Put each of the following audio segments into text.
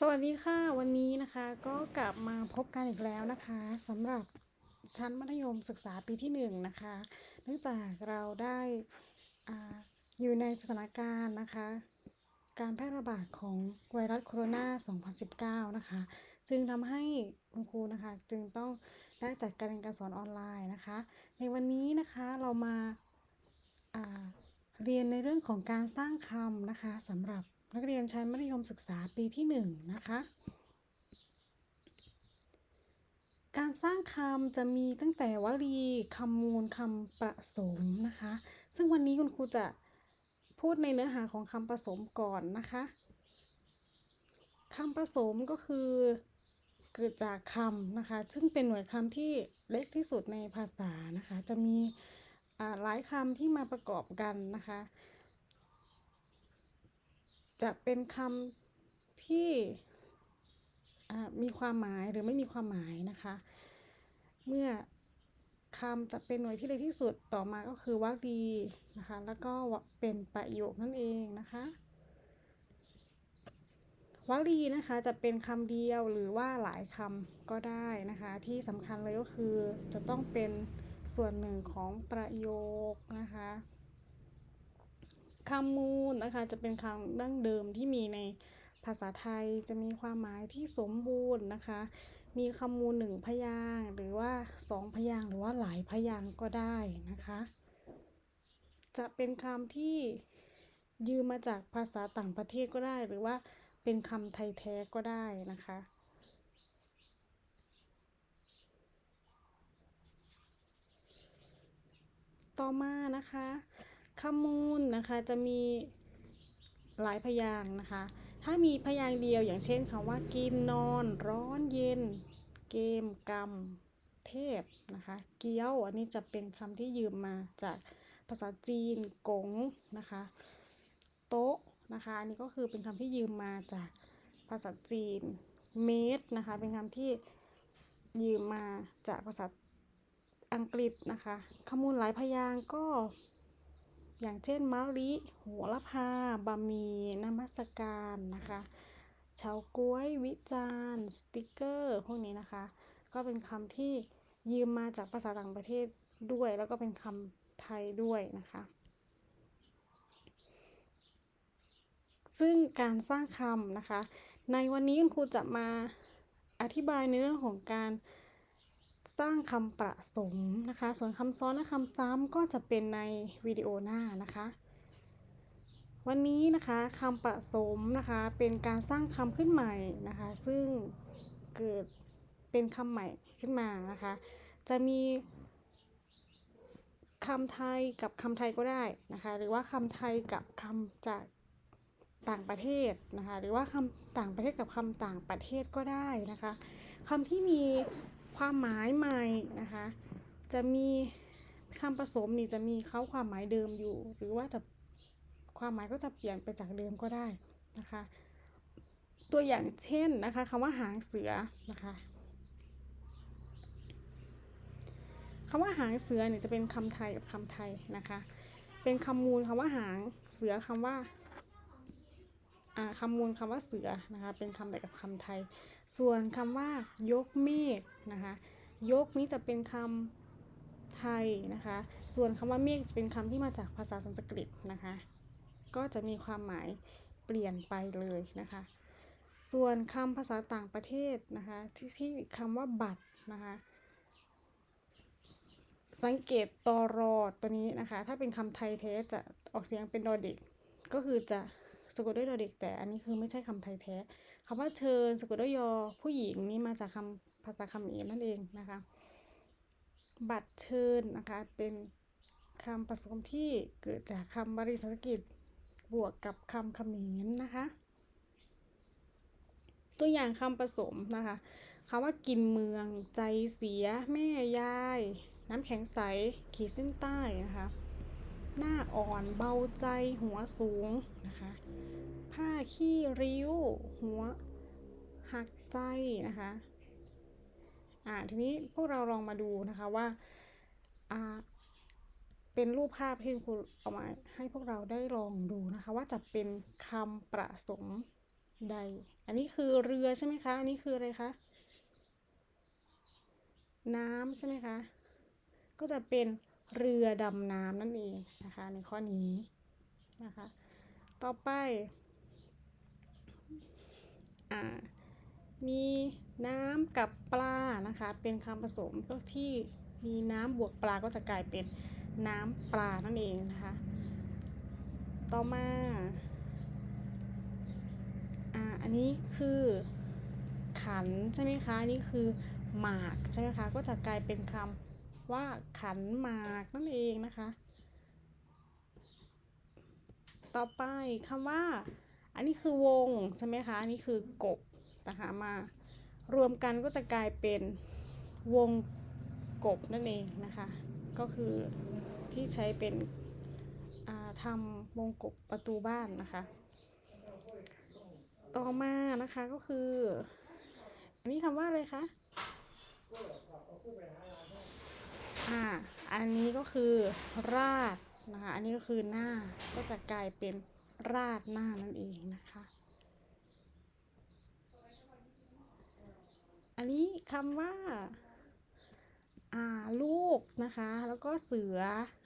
สวัสดีค่ะ วันนี้นะคะก็กลับมาพบกันอีกแล้วนะคะสำหรับชั้นมัธยมศึกษาปีที่1นงนะคะเนื่องจากเราได้ออยู่ในสถานการณ์นะคะ การแพร่ระบาดของไวรัสโคโรนา2019 นะคะ จึงทำให้คุณครูนะคะจึงต้องได้จัดการเรียนการสอนออนไลน์นะคะ ในวันนี้นะคะเรามาาเรียนในเรื่องของการสร้างคำนะคะสำหรับ นักเรียนชั้นมัธยมศึกษาปีที่1นงนะคะ การสร้างคำจะมีตั้งแต่วลีคำมูลคำประสมนะคะ ซึ่งวันนี้คุณครูจะพูดในเนื้อหาของคำผสมก่อนนะคะคำผสมก็คือเกิดจากคำนะคะ ซึ่งเป็นหน่วยคำที่เล็กที่สุดในภาษานะคะ จะมีหลายคำที่มาประกอบกันนะคะ จะเป็นคำที่มีความหมายหรือไม่มีความหมายนะคะ เมื่อคำจะเป็นหน่วยที่เล็กที่สุดต่อมาก็คือวรรคดีนะคะ แล้วก็เป็นประโยคนั่นเองนะคะวลีนะคะจะเป็นคำเดียวหรือว่าหลายคำก็ได้นะคะ ที่สำคัญเลยก็คือจะต้องเป็นส่วนหนึ่งของประโยคนะคะ คำมูลนะคะ จะเป็นคำดั้งเดิมที่มีในภาษาไทยจะมีความหมายที่สมบูรณ์นะคะ มีคำมูลหนึ่งพยางหรือว่าสองพยางหรือว่าหลายพยางก็ได้นะคะ จะเป็นคำที่ยืมมาจากภาษาต่างประเทศก็ได้ หรือว่าเป็นคำไทยแท้ก็ได้นะคะต่อมานะคะ มูลนะคะจะมีหลายพยางค์นะคะ ถ้ามีพยางค์เดียวอย่างเช่นคำว่ากินนอนร้อนเย็น เกมกรรม เทพนะคะเกี้ยวอันนี้จะเป็นคำที่ยืมมาจากภาษาจีนกงนะคะโต๊ะนะคะอันนี้ก็คือเป็นคำที่ยืมมาจากภาษาจีนเมตรนะคะเป็นคำที่ยืมมาจากภาษาอังกฤษนะคะคำมูลหลายพยางก็ อย่างเช่นมะลิโหระพาบะหมี่นมัสการนะคะเฉาก๊วยวิจารสติกเกอร์พวกนี้นะคะ ก็เป็นคำที่ยืมมาจากภาษาต่างประเทศด้วย แล้วก็เป็นคำไทยด้วยนะคะ ซึ่งการสร้างคำนะคะ ในวันนี้คุณครูจะมาอธิบายในเรื่องของการ สร้างคำประสมนะคะ ส่วนคำซ้อนและคำซ้ำก็จะเป็นในวิดีโอหน้านะคะ วันนี้นะคะคำประสมนะคะเป็นการสร้างคำขึ้นใหม่นะคะ ซึ่งเกิดเป็นคำใหม่ขึ้นมานะคะ จะมีคำไทยกับคำไทยก็ได้นะคะ หรือว่าคำไทยกับคำจากต่างประเทศนะคะ หรือว่าคำต่างประเทศกับคำต่างประเทศก็ได้นะคะคำที่มี ความหมายใหม่นะคะ จะมีคำผสมนี่จะมีเขาความหมายเดิมอยู่ หรือว่าจะความหมายก็จะเปลี่ยนไปจากเดิมก็ได้นะคะ ตัวอย่างเช่นนะคะคำว่าหางเสือนะคะคำว่าหางเสือเนี่ยจะเป็นคำไทยกับคำไทยนะคะ เป็นคำมูลคำว่าหางเสือคำว่าคำมูลคำว่าเสือนะคะ เป็นคำแบบกับคำไทย ส่วนคำว่ายกเมฆนะคะ ยกนี้จะเป็นคำไทยนะคะ ส่วนคำว่าเมฆจะเป็นคำที่มาจากภาษาสันสกฤตนะคะ ก็จะมีความหมายเปลี่ยนไปเลยนะคะ ส่วนคำภาษาต่างประเทศนะคะที่ที่คำว่าบัตรนะคะสังเกตตอรอตัวนี้นะคะ ถ้าเป็นคำไทยแท้จะออกเสียงเป็นดอเด็ก ก็คือจะสะกดด้วยดอเด็ก แต่อันนี้คือไม่ใช่คำไทยแท้ คำว่าเชิญสะกดด้วยยอผู้หญิงนี่มาจากคำภาษาคำเอนั่นเองนะคะ บัตรเชิญนะคะเป็นคำผสมที่เกิดจากคำบริสันสกิตบวกกับคำเขมรนะคะ ตัวอย่างคำผสมนะคะคำว่ากินเมืองใจเสีย แม่ยาย น้ำแข็งใส ขีดเส้นใต้นะคะ หน้าอ่อนเบาใจหัวสูงนะคะ ผ้าขี้ริ้ว หัว หักใจนะคะอ่าทีนี้พวกเราลองมาดูนะคะว่าอ่าเป็นรูปภาพที่ครูเอามาให้พวกเราได้ลองดูนะคะ ว่าจะเป็นคำประสมใด อันนี้คือเรือใช่ไหมคะ อันนี้คืออะไรคะ น้ำใช่ไหมคะ ก็จะเป็นเรือดำน้ำนั่นเองนะคะ ในข้อนี้นะคะ ต่อไป มีน้ำกับปลานะคะ เป็นคำผสมก็ที่มีน้ำบวกปลาก็จะกลายเป็นน้ำปลานั่นเองนะคะ ต่อมาอ่าอันนี้คือขันใช่ไหมคะนนี่คือหมากใช่ไหมคะก็จะกลายเป็นคำว่าขันหมากนั่นเองนะคะ ต่อไปคำว่า อันนี้คือวงใช่ไหมคะ อันนี้คือกบนะคะมารวมกันก็จะกลายเป็นวงกบนั่นเองนะคะ ก็คือที่ใช้เป็นทำวงกบประตูบ้านนะคะ ต่อมานะคะก็คือ อันนี้คำว่าอะไรคะอ่าอันนี้ก็คือราดนะคะ อันนี้ก็คือหน้าก็จะกลายเป็น ราดหน้านั่นเองนะคะ อันนี้คำว่าอ่าลูกนะคะ แล้วก็เสือ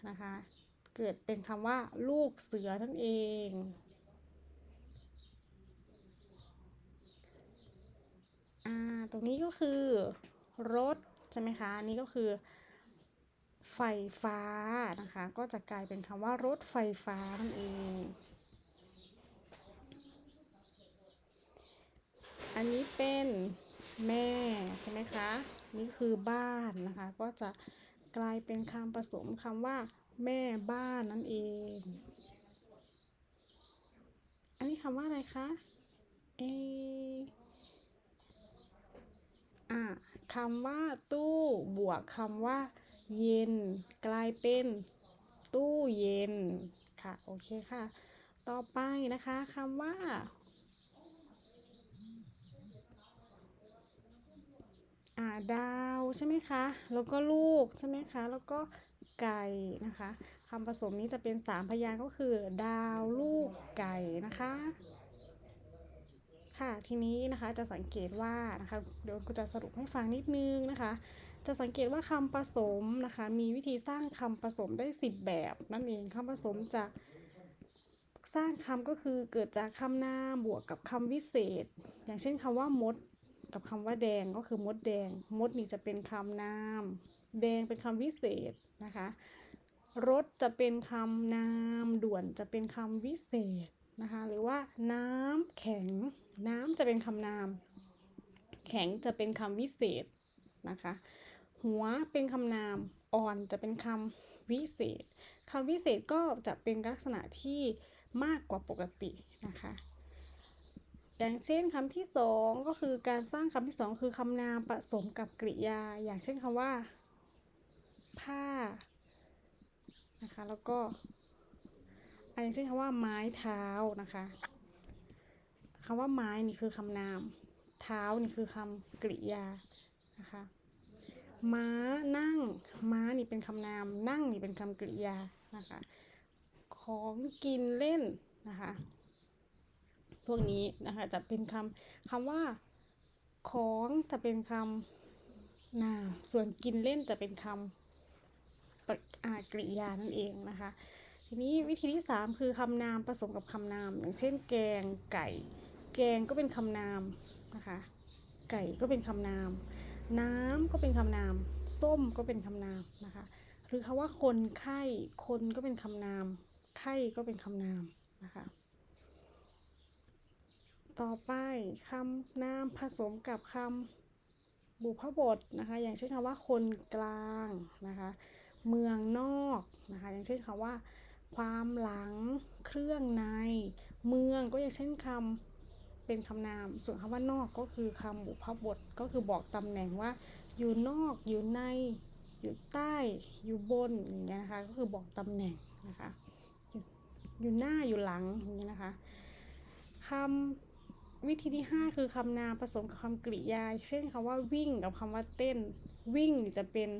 นะคะ เกิดเป็นคำว่า ลูกเสือนั่นเอง อ่า ตรงนี้ก็คือรถใช่ไหมคะอันนี้ก็คือ ไฟฟ้านะคะ ก็จะกลายเป็นคำว่ารถไฟฟ้านั่นเอง อันนี้เป็นแม่ใช่ไหมคะ นี่คือบ้านนะคะ ก็จะกลายเป็นคำผสมคำว่า แม่บ้านนั่นเอง อันนี้คำว่าอะไรคะ เออะคำว่าตู้บวกคำว่า เย็น กลายเป็นตู้เย็นค่ะ โอเคค่ะ ต่อไปนะคะคำว่าอ่า ดาวใช่ไหมคะ แล้วก็ลูกใช่ไหมคะ แล้วก็ไก่นะคะคำผสมนี้จะเป็นสามพยางค์ก็คือ ดาวลูกไก่นะคะ ค่ะทีนี้นะคะจะสังเกตว่านะคะเดี๋ยวกูจะสรุปให้ฟังนิดนึงนะคะ จะสังเกตว่าคำผสมนะคะ มีวิธีสร้างคำผสมได้ 10 แบบนั่นเองคำผสมจะสร้างคำก็คือเกิดจากคำนามบวกกับคำวิเศษ อย่างเช่นคำว่ามด กับคำว่าแดงก็คือมดแดง มดนี่จะเป็นคำนาม แดงเป็นคำวิเศษนะคะรถจะเป็นคำนามด่วนจะเป็นคำวิเศษนะคะหรือว่าน้ำแข็ง น้ำจะเป็นคำนาม แข็งจะเป็นคำวิเศษนะคะหัวเป็นคำนามอ่อนจะเป็นคำวิเศษคำวิเศษก็จะเป็นลักษณะที่มากกว่าปกตินะคะ อย่างเช่นคำที่สองก็คือการสร้างคำที่สองคือคำนามผสมกับกริยา อย่างเช่นคำว่า ผ้านะคะแล้วก็อันอย่างเช่นคำว่าไม้เท้านะคะคำว่าไม้นี่คือคำนาม เท้านี่คือคำกริยานะคะม้านั่ง ม้านี่เป็นคำนาม นั่งนี่เป็นคำกริยานะคะ ของกินเล่นนะคะ พวกนี้นะคะจะเป็นคำคำว่าของจะเป็นคำนามส่วนกินเล่นจะเป็นคำปกริยานั่นเองนะคะ ทีนี้วิธีที่ 3 คือคำนามผสมกับคำนาม อย่างเช่น แกงไก่ แกงก็เป็นคำนามนะคะ ไก่ก็เป็นคำนาม น้ำก็เป็นคำนาม ส้มก็เป็นคำนามนะคะหรือคำว่าคนไข้คนก็เป็นคำนาม ไข้ก็เป็นคำนามนะคะ ต่อไปคำนามผสมกับคำบุพบทนะคะ อย่างเช่นคำว่าคนกลางนะคะ เมืองนอกนะคะ อย่างเช่นคำว่า ความหลังเครื่องใน เมืองก็อย่างเช่นคำเป็นคำนาม ส่วนคำว่านอกก็คือคำบุพบทก็คือบอกตำแหน่งว่า อยู่นอกอยู่ใน อยู่ใต้ อยู่บนอย่างเงี้ยนะคะ ก็คือบอกตำแหน่งนะคะ อยู่อยู่หน้าอยู่หลังอย่างเงี้ยนะคะคำ วิธีที่ 5 คือคำนามผสมกับคำกริยา เช่นคำว่าวิ่งกับคำว่าเต้น วิ่งจะเป็น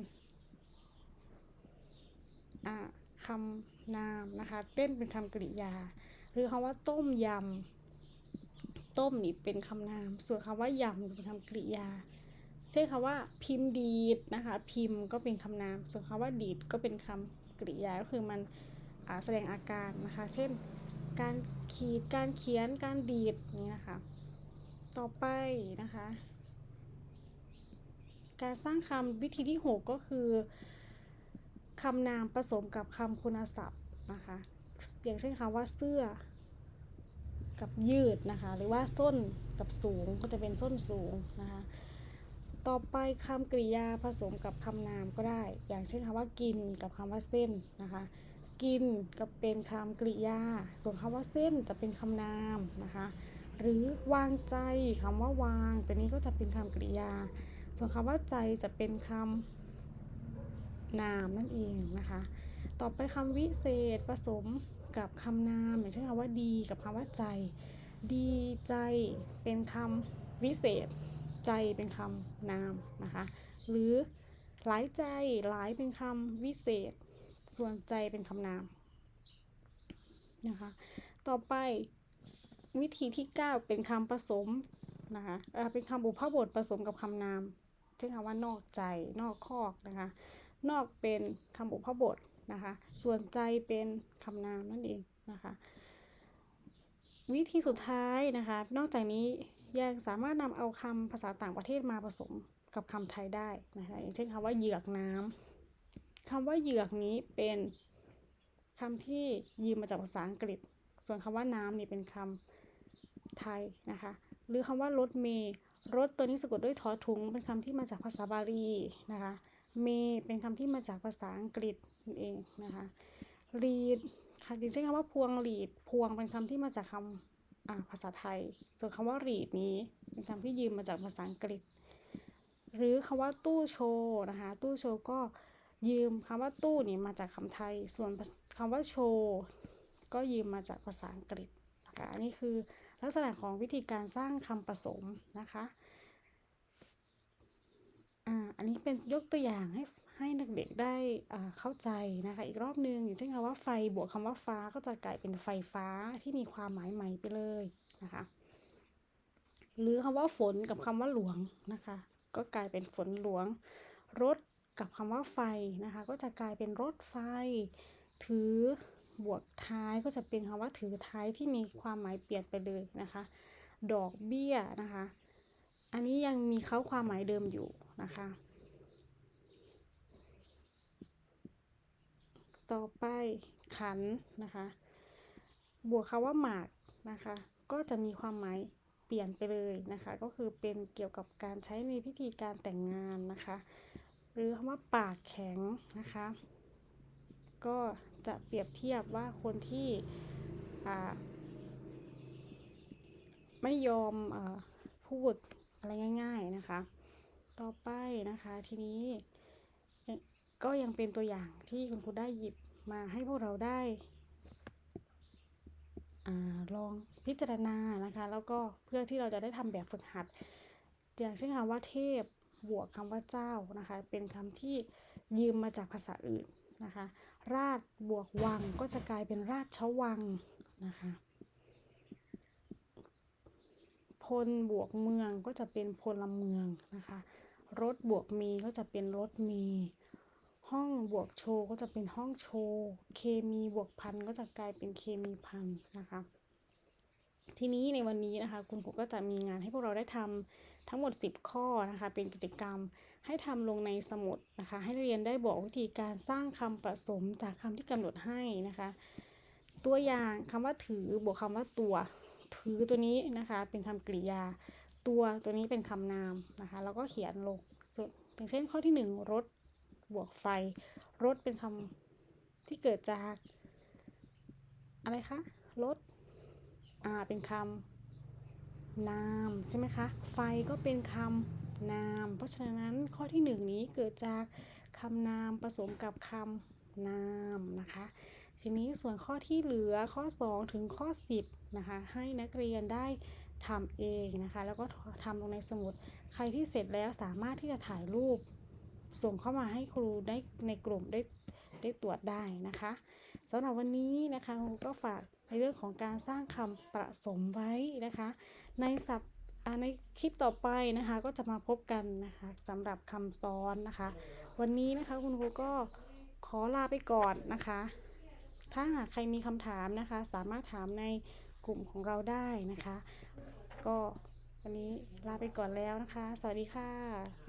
คำนามนะคะ เต้นเป็นคำกริยา หรือคำว่าต้มยำต้มนี่เป็นคำนาม ส่วนคำว่ายำเป็นคำกริยา เช่นคำว่าพิมพ์ดีดนะคะ พิมพ์ก็เป็นคำนาม ส่วนคำว่าดีดก็เป็นคำกริยาก็คือมันแสดงอาการนะคะ เช่น การขีดการเขียนการดีดนี้นะคะ ต่อไปนะคะ การสร้างคำวิธีที่ 6 ก็คือคำนามผสมกับคำคุณศัพท์นะคะอย่างเช่นคำว่าเสื้อกับยืดนะคะ หรือว่าส้นกับสูงก็จะเป็นส้นสูงนะคะ ต่อไปคำกริยาผสมกับคำนามก็ได้ อย่างเช่นคำว่ากินกับคำว่าเส้นนะคะ กินก็เป็นคำกริยา ส่วนคำว่าเส้นจะเป็นคำนามนะคะ หรือวางใจคำว่าวาง ตัวนี้ก็จะเป็นคำกริยา ส่วนคำว่าใจจะเป็นคำนามนั่นเองนะคะ ต่อไปคำวิเศษผสมกับคำนามอย่างเช่นคำว่าดีกับคำว่าใจ ดีใจเป็นคำวิเศษ ใจเป็นคำนามนะคะ หรือหลายใจหลายเป็นคำวิเศษ ส่วนใจเป็นคำนามนะคะ ต่อไปวิธีที่ 9 เป็นคำผสมนะคะเอ่อเป็นคำบุพบทผสมกับคำนามเช่นคำว่านอกใจนอกคอกนะคะ นอกเป็นคำบุพบทนะคะ ส่วนใจเป็นคำนามนั่นเองนะคะ วิธีสุดท้ายนะคะ นอกจากนี้ยังสามารถนำเอาคำภาษาต่างประเทศมาผสมกับคำไทยได้นะคะอย่างเช่นคำว่าเหยือกน้ำ คำว่าเหยือกนี้เป็นคำที่ยืมมาจากภาษาอังกฤษ ส่วนคำว่าน้ำนี่เป็นคำไทยนะคะ หรือคำว่ารถเมล์รถตัวนี้สะกดด้วยทอถุง เป็นคำที่มาจากภาษาบาลีนะคะ เมย์เป็นคำที่มาจากภาษาอังกฤษนั่นเองนะคะรีดค่ะอย่างเช่นคำว่าพวงหลีด พวงเป็นคำที่มาจากคำอ่าภาษาไทย ส่วนคำว่ารีดนี้เป็นคำที่ยืมมาจากภาษาอังกฤษ หรือคำว่าตู้โชว์นะคะ ตู้โชว์ก็ ยืมคำว่าตู้นี่มาจากคำไทย ส่วนคำว่าโชว์ก็ยืมมาจากภาษาอังกฤษนะคะอันนี้คือลักษณะของวิธีการสร้างคำผสมนะคะอ่าอันนี้เป็นยกตัวอย่างให้ให้เด็กๆได้อ่าเข้าใจนะคะ อีกรอบหนึ่งอย่างเช่นคำว่าไฟบวกคำว่าฟ้าก็จะกลายเป็นไฟฟ้าที่มีความหมายใหม่ไปเลยนะคะหรือคำว่าฝนกับคำว่าหลวงนะคะ ก็กลายเป็นฝนหลวง รถ กับคำว่าไฟนะคะ ก็จะกลายเป็นรถไฟ ถือบวกท้ายก็จะเป็นคำว่าถือท้ายที่มีความหมายเปลี่ยนไปเลยนะคะ ดอกเบี้ยนะคะ อันนี้ยังมีเขาความหมายเดิมอยู่นะคะ ต่อไปขันนะคะ บวกคำว่าหมากนะคะ ก็จะมีความหมายเปลี่ยนไปเลยนะคะ ก็คือเป็นเกี่ยวกับการใช้ในพิธีการแต่งงานนะคะ หรือคำว่าปากแข็งนะคะ ก็จะเปรียบเทียบว่าคนที่ไม่ยอมอพูดอะไรง่าย ๆนะคะ ต่อไปนะคะทีนี้ก็ยังเป็นตัวอย่างที่คุณครูได้หยิบมาให้พวกเราได้อลองพิจารณานะคะ แล้วก็เพื่อที่เราจะได้ทำแบบฝึกหัด อย่างเช่นคำว่าเทพ บวกคำว่าเจ้านะคะ เป็นคำที่ยืมมาจากภาษาอื่นนะคะ ราชบวกวังก็จะกลายเป็นราชวังนะคะพลบวกเมืองก็จะเป็นพลเมืองนะคะ รถบวกมีก็จะเป็นรถมี ห้องบวกโชว์ก็จะเป็นห้องโชว์ เคมีบวกพันก็จะกลายเป็นเคมีพันนะคะ ทีนี้ในวันนี้นะคะคุณครูก็จะมีงานให้พวกเราได้ทำทั้งหมด 10 ข้อนะคะ เป็นกิจกรรมให้ทำลงในสมุดนะคะ ให้เรียนได้บอกวิธีการสร้างคำผสมจากคำที่กำหนดให้นะคะ ตัวอย่างคำว่าถือบวกคำว่าตัว ถือตัวนี้นะคะเป็นคำกริยา ตัวตัวนี้เป็นคำนามนะคะแล้วก็เขียนลงส่วนอย่างเช่นข้อที่ 1 รถบวกไฟ รถเป็นคำที่เกิดจาก อะไรคะรถ อ่าเป็นคำนามใช่ไหมคะ ไฟก็เป็นคำนาม เพราะฉะนั้นข้อที่1นี้เกิดจากคำนามผสมกับคำนามนะคะ ทีนี้ส่วนข้อที่เหลือข้อ 2 ถึงข้อ 10นะคะ ให้นักเรียนได้ทำเองนะคะ แล้วก็ทำลงในสมุด ใครที่เสร็จแล้วสามารถที่จะถ่ายรูป ส่งเข้ามาให้ครูได้ในกลุ่มได้ได้ตรวจได้นะคะสำหรับวันนี้นะคะครูก็ฝาก ในเรื่องของการสร้างคำประสมไว้นะคะ ในศัพท์อ่าในคลิปต่อไปนะคะก็จะมาพบกันนะคะสำหรับคำซ้อนนะคะ วันนี้นะคะคุณครูก็ขอลาไปก่อนนะคะ ถ้าหากใครมีคำถามนะคะ สามารถถามในกลุ่มของเราได้นะคะ ก็วันนี้ลาไปก่อนแล้วนะคะ สวัสดีค่ะ